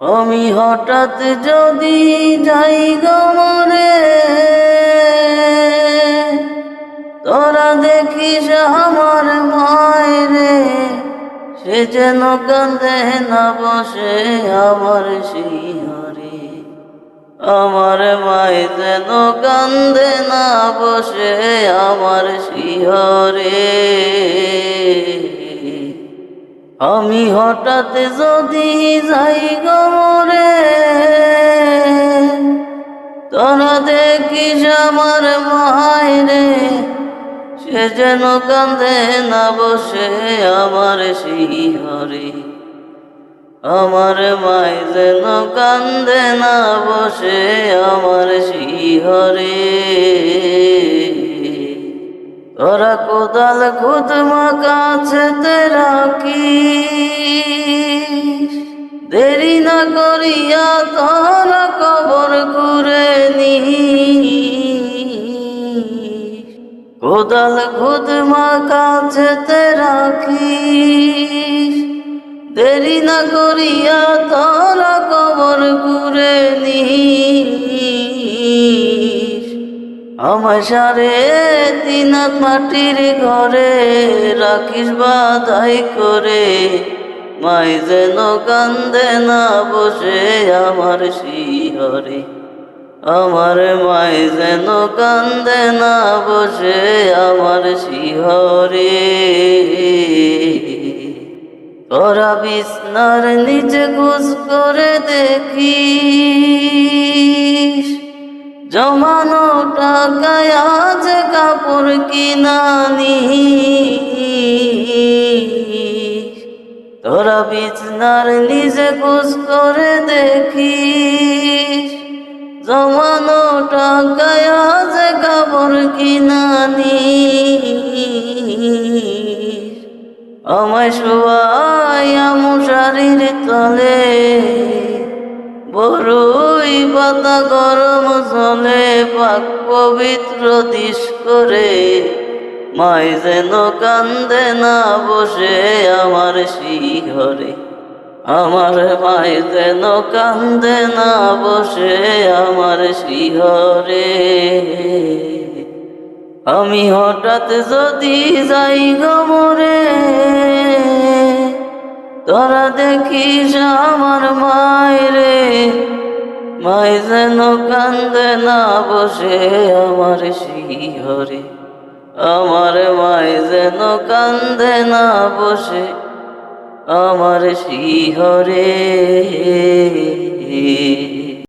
আমি হঠাৎ যদি যাই গমরে তোরা দেখিস আমার মায়েরে, সে যেন কান্দে না বসে আমার শিহরে। আমার মায় যেন কান্দে না বসে আমার শিহরে। আমি হঠাৎ যদি যাই গমরে তোরা দেখিস আমার মায়রে সে যেন কান্দে না বসে আমার শিহরে। আমার মায় যেন কান্দে না বসে আমার শিহরে। তোরা কোদাল খুদ মা কাছে তেরা করিয়া তোরা কবর ঘুরে নি। কোদাল খুদ মা কাছে কি দেরি না করিয়া তোরা কবর ঘুরে নি আমার সারে তিনাত মাটির ঘরে রাখিস বাধাই করে মাই যেন কান্দে না বসে আমার শিহরে। আমার মাই যেন কান্দে না বসে আমার শিহরে। তোরা বিছনার নিচে ঘুষ করে দেখি জমানো টাকায় আজ কাপড় কিনানি তোরা বিছনার নিজে কুস করে দেখি জমানো টাকায় আজ কাপড় কিনানি আমায় শোয়াইয়া মশারির তলে বড়ই পাতা গরম জলে পাক পবিত্র দিশ করে। মাই যেন কান্দে না বসে আমার শিহরে। আমার মাই যেন কান্দে না বসে আমার শিহরে। আমি হঠাৎ যদি যাই গমরে তোরা দেখিস আমার মায়েরে মাই যেন কান্দে না বসে আমার শিহরে। আমার মাই যেন কান্দে না বসে আমার শিহরে।